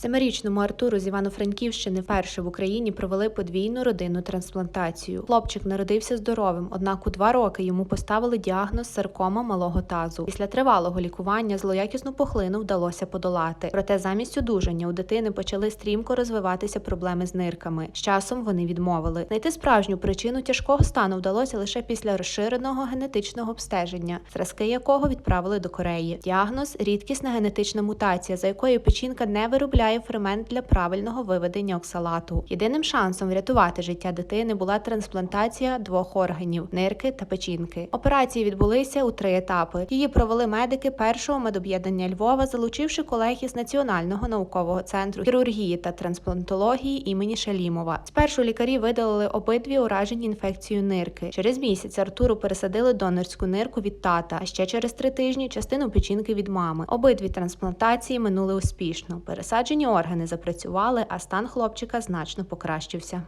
Семирічному Артуру з Івано-Франківщини вперше в Україні провели подвійну родинну трансплантацію. Хлопчик народився здоровим, однак у два роки йому поставили діагноз саркома малого тазу. Після тривалого лікування злоякісну пухлину вдалося подолати. Проте замість одужання у дитини почали стрімко розвиватися проблеми з нирками. З часом вони відмовили. Знайти справжню причину тяжкого стану вдалося лише після розширеного генетичного обстеження, зразки якого відправили до Кореї. Діагноз рідкісна генетична мутація, за якою печінка не виробляє фермент для правильного виведення оксалату. Єдиним шансом врятувати життя дитини була трансплантація двох органів нирки та печінки. Операції відбулися у три етапи. Її провели медики першого медоб'єднання Львова, залучивши колег із Національного наукового центру хірургії та трансплантології імені Шалімова. Спершу лікарі видалили обидві уражені інфекцією нирки. Через місяць Артуру пересадили донорську нирку від тата, а ще через три тижні частину печінки від мами. Обидві трансплантації минули успішно. Пересаджені органи запрацювали, а стан хлопчика значно покращився.